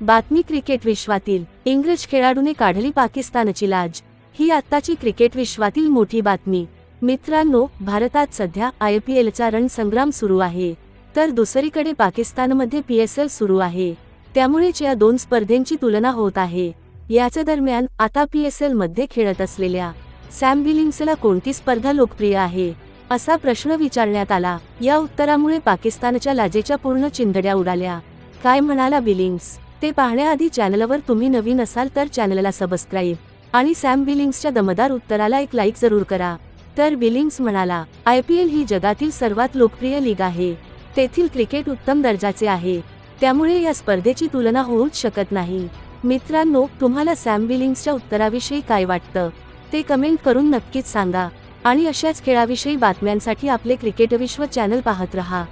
बातमी क्रिकेट विश्वातील इंग्रज खेळाडूने काढली पाकिस्तानची लाज. ही आत्ताची क्रिकेट विश्वातील मोठी बातमी. मित्रांनो भारतात सध्या आय पी एलचा रणसंग्राम सुरू आहे. तर दुसरीकडे पाकिस्तानमध्ये पी एस एल सुरू आहे. त्यामुळेच या दोन स्पर्धेंची तुलना होत आहे. याच्या दरम्यान आता पी एस एलमध्ये खेळत असलेल्या सॅम बिलिंग्सला कोणती स्पर्धा लोकप्रिय आहे? असा प्रश्न विचारण्यात आला. या उत्तरामुळे पाकिस्तानच्या लाजेच्या पूर्ण चिंधड्या उडाल्या. काय म्हणाला बिलिंग्स ते पाहण्याआधी चॅनलवर तुम्ही नवीन असाल तर चॅनलला सबस्क्राईब आणि सॅम बिलिंग्सच्या दमदार उत्तराला एक लाईक जरूर करा. तर बिलिंग्स म्हणाला आय पी एल ही जगातील सर्वात लोकप्रिय लीग आहे. तेथील क्रिकेट उत्तम दर्जाचे आहे. त्यामुळे या स्पर्धेची तुलना होऊच शकत नाही. मित्रांनो तुम्हाला सॅम बिलिंग्सच्या उत्तराविषयी काय वाटतं? ते कमेंट करून नक्कीच सांगा आणि अशाच खेळाविषयी बातम्यांसाठी आपले क्रिकेट विश्व चॅनल पाहत रहा.